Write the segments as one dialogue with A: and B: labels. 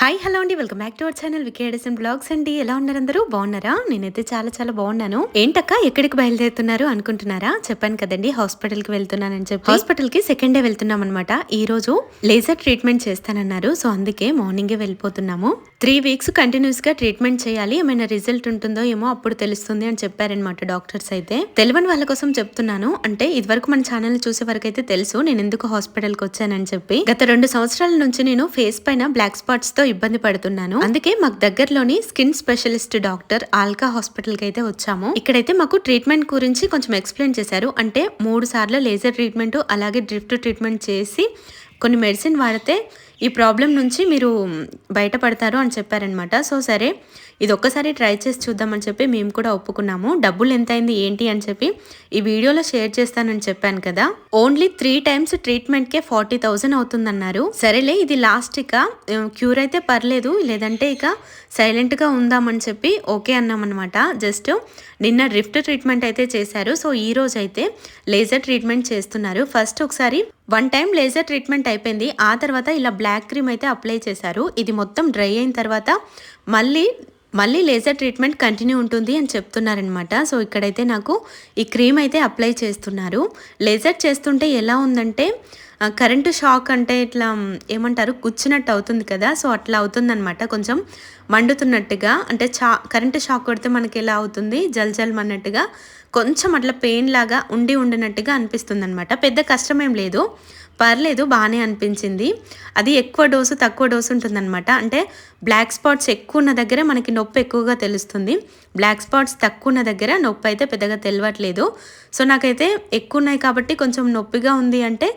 A: Hi hello అండి. Welcome back to our channel వికేడసన్ blogs అండి. ఎలా ఉన్నారు అందరూ? బాగున్నారా? నేనైతే చాలా చాలా బాగున్నాను. ఏంటక్క ఎక్కడికి బయలుదేరుతున్నారు అనుకుంటున్నారా? చెప్పాను కదండి హాస్పిటల్కి వెళ్తున్నానని చెప్పి. హాస్పిటల్కి సెకండ్ డే వెళ్తున్నాం అనమాట ఈ రోజు లేజర్ ట్రీట్మెంట్ చేస్తానన్నారు. సో అందుకే మార్నింగే వెళ్ళిపోతున్నాము. త్రీ వీక్స్ కంటిన్యూస్గా ట్రీట్మెంట్ చేయాలి. ఏమైనా రిజల్ట్ ఉంటుందో ఏమో అప్పుడు తెలుస్తుంది అని చెప్పారనమాట డాక్టర్స్ అయితే. తెలియని వాళ్ళ కోసం చెప్తున్నాను. అంటే ఇదివరకు మన ఛానల్ చూసే వరకు అయితే తెలుసు. నేను ఎందుకు హాస్పిటల్కి వచ్చానని చెప్పి. గత రెండు సంవత్సరాల నుంచి నేను ఫేస్ పైన బ్లాక్ స్పాట్స్తో ఇబ్బంది పడుతున్నాను. అందుకే మాకు దగ్గరలోని స్కిన్ స్పెషలిస్ట్ డాక్టర్ ఆల్కా హాస్పిటల్కి అయితే వచ్చాము. ఇక్కడైతే మాకు ట్రీట్మెంట్ గురించి కొంచెం ఎక్స్ప్లెయిన్ చేశారు. అంటే మూడు సార్లు లేజర్ ట్రీట్మెంట్ అలాగే డ్రిఫ్ట్ ట్రీట్మెంట్ చేసి కొన్ని మెడిసిన్ వాడితే ఈ ప్రాబ్లం నుంచి మీరు బయటపడతారు అని చెప్పారనమాట. సో సరే ఇది ఒక్కసారి ట్రై చేసి చూద్దామని చెప్పి మేము కూడా ఒప్పుకున్నాము. డబ్బులు ఎంత అయింది ఏంటి అని చెప్పి ఈ వీడియోలో షేర్ చేస్తానని చెప్పాను కదా. ఓన్లీ త్రీ టైమ్స్ ట్రీట్మెంట్కే ఫార్టీ థౌజండ్ అవుతుందన్నారు. సరేలే ఇది లాస్ట్ ఇక. క్యూర్ అయితే పర్లేదు లేదంటే ఇక సైలెంట్గా ఉందామని చెప్పి ఓకే అన్నామన్నమాట. జస్ట్ నిన్న రిఫ్ట్ ట్రీట్మెంట్ అయితే చేశారు. సో ఈ రోజు అయితే లేజర్ ట్రీట్మెంట్ చేస్తున్నారు. ఫస్ట్ ఒకసారి వన్ టైం లేజర్ ట్రీట్మెంట్ అయిపోయింది. ఆ తర్వాత ఇలా బ్లాక్ క్రీమ్ అయితే అప్లై చేశారు. ఇది మొత్తం డ్రై అయిన తర్వాత మళ్ళీ మళ్ళీ లేజర్ ట్రీట్మెంట్ కంటిన్యూ ఉంటుంది అని చెప్తున్నారనమాట సో ఇక్కడైతే నాకు ఈ క్రీమ్ అయితే అప్లై చేస్తున్నారు. లేజర్ చేస్తుంటే ఎలా ఉందంటే కరెంటు షాక్ అంటే ఇట్లా ఏమంటారు కూర్చున్నట్టు అవుతుంది కదా. సో అట్లా అవుతుందనమాట కొంచెం మండుతున్నట్టుగా అంటే చా కరెంటు షాక్ కొడితే మనకి ఎలా అవుతుంది? జల్ అన్నట్టుగా కొంచెం అట్లా పెయిన్ లాగా ఉండి ఉండినట్టుగా అనిపిస్తుంది అనమాట పెద్ద కష్టమేం లేదు. పర్లేదు బాగానే అనిపించింది. అది ఎక్కువ డోసు తక్కువ డోసు ఉంటుందన్నమాట. అంటే బ్లాక్ స్పాట్స్ ఎక్కువ ఉన్న దగ్గర మనకి నొప్పి ఎక్కువగా తెలుస్తుంది. బ్లాక్ స్పాట్స్ తక్కువ ఉన్న దగ్గర నొప్పి అయితే పెద్దగా తెలియట్లేదు సో నాకైతే ఎక్కువ ఉన్నాయి కాబట్టి కొంచెం నొప్పిగా ఉంది అంటే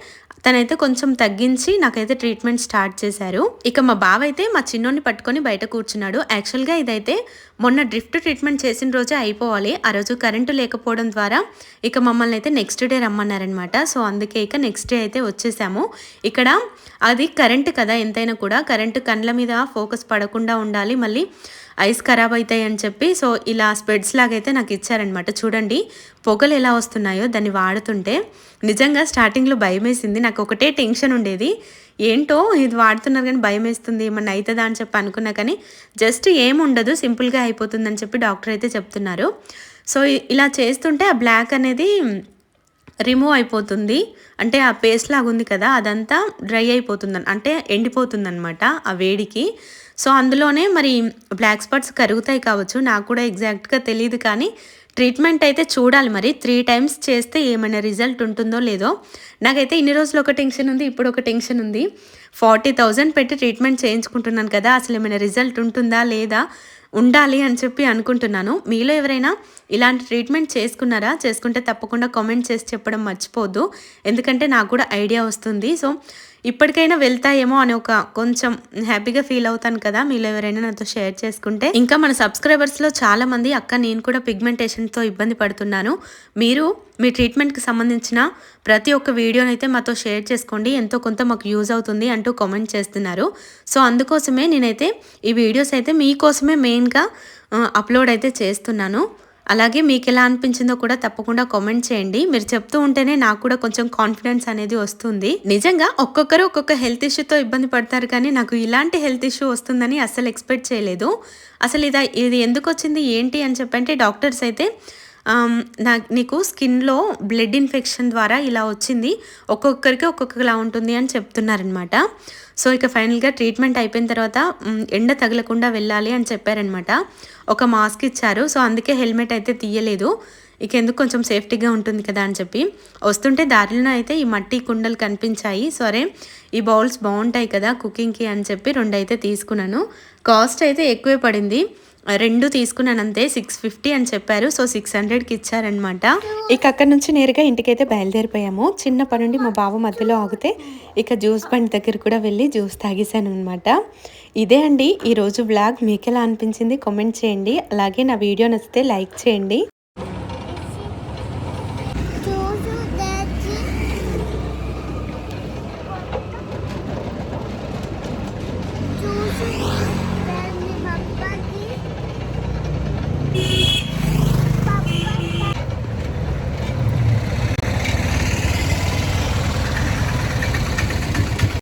A: తనైతే కొంచెం తగ్గించి నాకైతే ట్రీట్మెంట్ స్టార్ట్ చేశారు. ఇక మా బావ అయితే మా చిన్నోడిని పట్టుకొని బయట కూర్చున్నాడు. యాక్చువల్గా ఇదైతే మొన్న డ్రిఫ్ట్ ట్రీట్మెంట్ చేసిన రోజే అయిపోవాలి. ఆ రోజు కరెంటు లేకపోవడం ద్వారా ఇక మమ్మల్ని అయితే నెక్స్ట్ డే రమ్మన్నారనమాట సో అందుకే ఇక నెక్స్ట్ డే అయితే వచ్చేసాము. ఇక్కడ అది కరెంటు కదా ఎంతైనా కూడా కరెంటు కండ్ల మీద ఫోకస్ పడకుండా ఉండాలి. మళ్ళీ ఐస్ ఖరాబ్ అవుతాయి అని చెప్పి సో ఇలా స్పెడ్స్ లాగైతే నాకు ఇచ్చారనమాట చూడండి పొగలు ఎలా వస్తున్నాయో దాన్ని వాడుతుంటే నిజంగా స్టార్టింగ్లో భయం వేసింది నాకు ఒకటే టెన్షన్ ఉండేది. ఏంటో ఇది వాడుతున్నారు కానీ భయం వేస్తుంది ఏమన్నా అవుతుందా అని చెప్పి అనుకున్నా కానీ జస్ట్ ఏముండదు సింపుల్గా అయిపోతుందని చెప్పి డాక్టర్ అయితే చెప్తున్నారు. సో ఇలా చేస్తుంటే ఆ బ్లాక్ అనేది రిమూవ్ అయిపోతుంది. అంటే ఆ పేస్ట్ లాగా ఉంది కదా అదంతా డ్రై అయిపోతుంది అంటే ఎండిపోతుంది ఆ వేడికి. సో అందులోనే మరి బ్లాక్ స్పాట్స్ కరుగుతాయి కావచ్చు. నాకు కూడా ఎగ్జాక్ట్గా తెలియదు కానీ ట్రీట్మెంట్ అయితే చూడాలి మరి. త్రీ టైమ్స్ చేస్తే ఏమైనా రిజల్ట్ ఉంటుందో లేదో. నాకైతే ఇన్ని రోజులు ఒక టెన్షన్ ఉంది ఇప్పుడు ఒక టెన్షన్ ఉంది. ఫార్టీ థౌజండ్ పెట్టి ట్రీట్మెంట్ చేయించుకుంటున్నాను కదా అసలు ఏమైనా రిజల్ట్ ఉంటుందా లేదా ఉండాలి అని చెప్పి అనుకుంటున్నాను. మీలో ఎవరైనా ఇలాంటి ట్రీట్మెంట్ చేసుకున్నారా? చేసుకుంటే తప్పకుండా కామెంట్ చేసి చెప్పడం మర్చిపోద్దు. ఎందుకంటే నాకు కూడా ఐడియా వస్తుంది. సో ఇప్పటికైనా వెళ్తాయేమో అని ఒక కొంచెం హ్యాపీగా ఫీల్ అవుతాను కదా మీలో ఎవరైనా నాతో షేర్ చేసుకుంటే. ఇంకా మన సబ్స్క్రైబర్స్లో చాలా మంది అక్క నేను కూడా పిగ్మెంటేషన్తో ఇబ్బంది పడుతున్నాను. మీరు మీ ట్రీట్మెంట్కి సంబంధించిన ప్రతి ఒక్క వీడియోని అయితే మాతో షేర్ చేసుకోండి. ఎంతో కొంత మాకు యూజ్ అవుతుంది అంటూ కామెంట్ చేస్తున్నారు. సో అందుకోసమే నేనైతే ఈ వీడియోస్ అయితే మీకోసమే మెయిన్గా అప్లోడ్ అయితే చేస్తున్నాను. అలాగే మీకు ఎలా అనిపించిందో కూడా తప్పకుండా కామెంట్ చేయండి. మీరు చెప్తూ ఉంటేనే నాకు కూడా కొంచెం కాన్ఫిడెన్స్ అనేది వస్తుంది. నిజంగా ఒక్కొక్కరు ఒక్కొక్క హెల్త్ ఇష్యూతో ఇబ్బంది పడతారు కానీ నాకు ఇలాంటి హెల్త్ ఇష్యూ వస్తుందని అస్సలు ఎక్స్పెక్ట్ చేయలేదు. అసలు ఇది ఇది ఎందుకు వచ్చింది ఏంటి అని చెప్పంటే డాక్టర్స్ అయితే నా నీకు స్కిన్లో బ్లడ్ ఇన్ఫెక్షన్ ద్వారా ఇలా వచ్చింది. ఒక్కొక్కరికి ఒక్కొక్కలా ఉంటుంది అని చెప్తున్నారనమాట సో ఇక ఫైనల్గా ట్రీట్మెంట్ అయిపోయిన తర్వాత ఎండ తగలకుండా వెళ్ళాలి అని చెప్పారనమాట ఒక మాస్క్ ఇచ్చారు. సో అందుకే హెల్మెట్ అయితే తీయలేదు. ఇక ఎందుకు కొంచెం సేఫ్టీగా ఉంటుంది కదా అని చెప్పి. వస్తుంటే దారిలో అయితే ఈ మట్టి కుండలు కనిపించాయి. సరే ఈ బౌల్స్ బాగుంటాయి కదా కుకింగ్కి అని చెప్పి రెండు అయితే తీసుకున్నాను. కాస్ట్ అయితే ఎక్కువే పడింది. రెండు తీసుకున్నాను అంతే సిక్స్ ఫిఫ్టీ అని చెప్పారు. సో సిక్స్ హండ్రెడ్కి ఇచ్చారనమాట ఇక అక్కడ నుంచి నేరుగా ఇంటికైతే బయలుదేరిపోయాము. చిన్నప్పటి నుండి మా బావ మధ్యలో ఆగితే ఇక జ్యూస్ బండి దగ్గర కూడా వెళ్ళి జ్యూస్ తాగేశాను అనమాట ఇదే అండి ఈరోజు బ్లాగ్ మీకు ఎలా అనిపించింది? కామెంట్ చేయండి. అలాగే నా వీడియో నచ్చితే లైక్ చేయండి.